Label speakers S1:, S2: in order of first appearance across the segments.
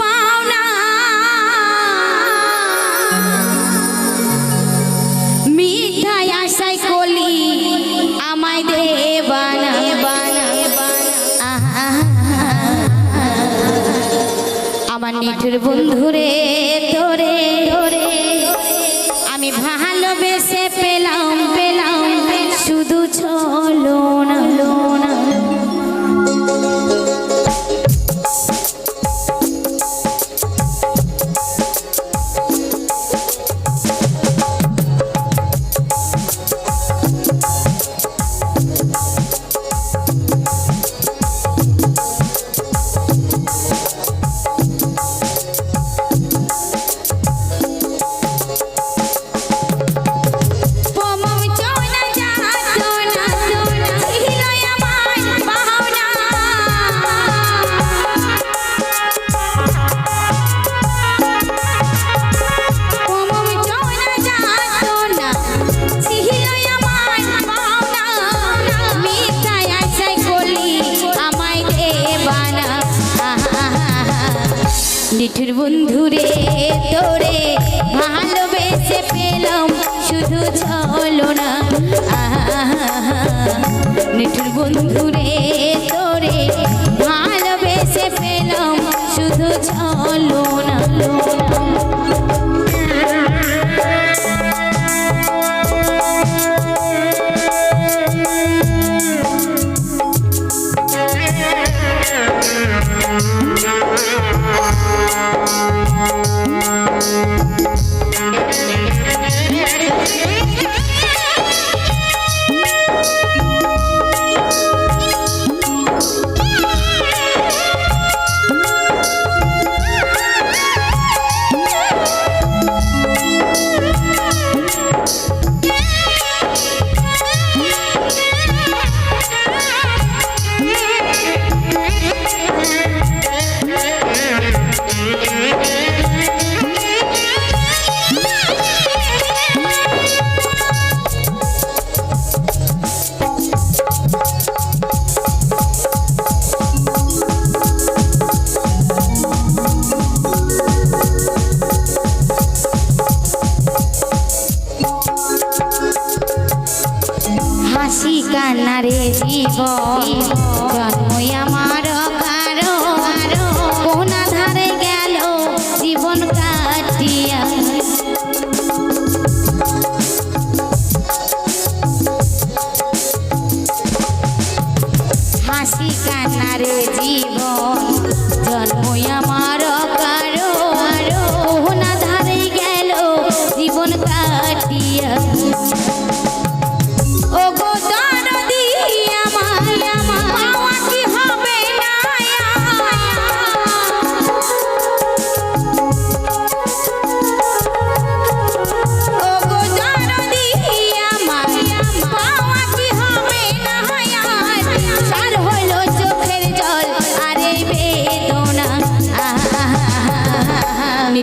S1: পাওনা মিঠাই কলি আমায় আমার নিঠুর বন্ধুরে তোরে তোরে আমি ভালোবেসে পেলাম পেলাম নিঠুর বন্ধুরে তোরে ভালোবেসে পেলাম শুধু চলো Oh.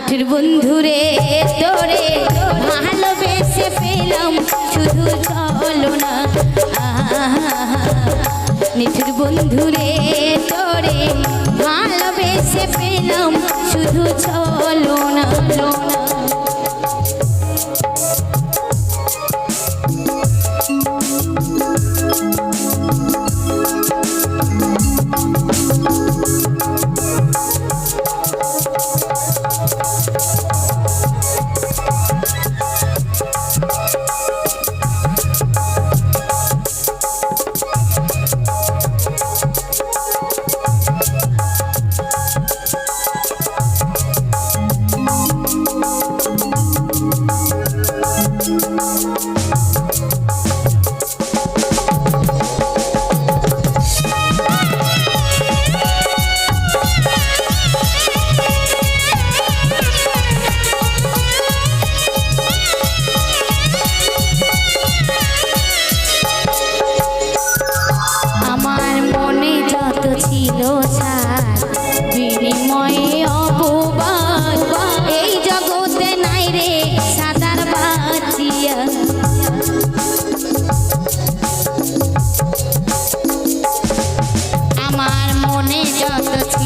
S1: মিঠুর বন্ধুরে, তোরে ভালোবেসে পেলাম। শুধু চলো না। মিঠুর বন্ধুরে, তোরে ভালোবেসে পেলাম। শুধু চলো না।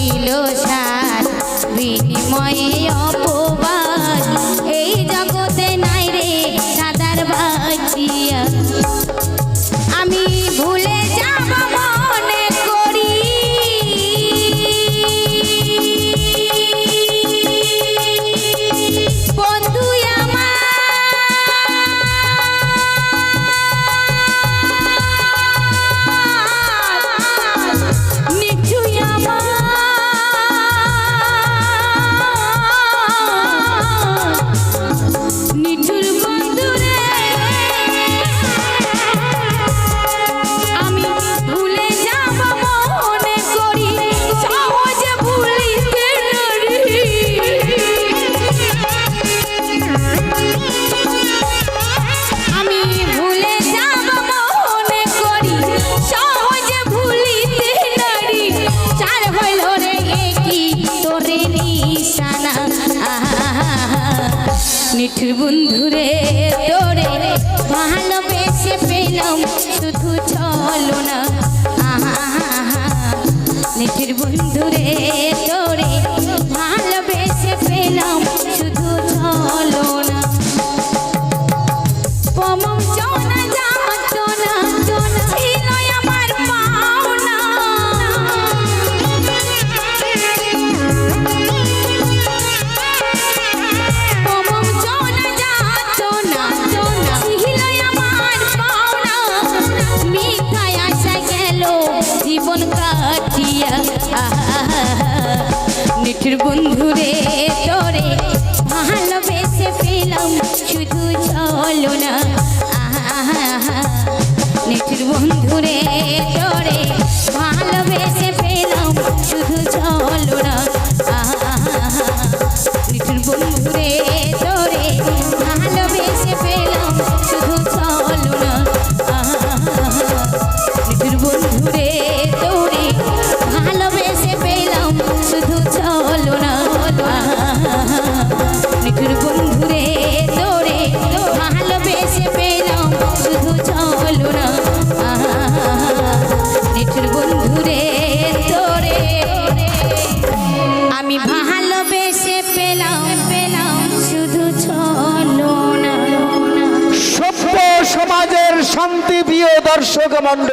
S1: ছিল মিঠু বন্ধুরে তোরে ভালোবেসে পেলাম। শুধু চলো না পাঠিয়া নিঠির বন্ধুরে।
S2: মন্ডল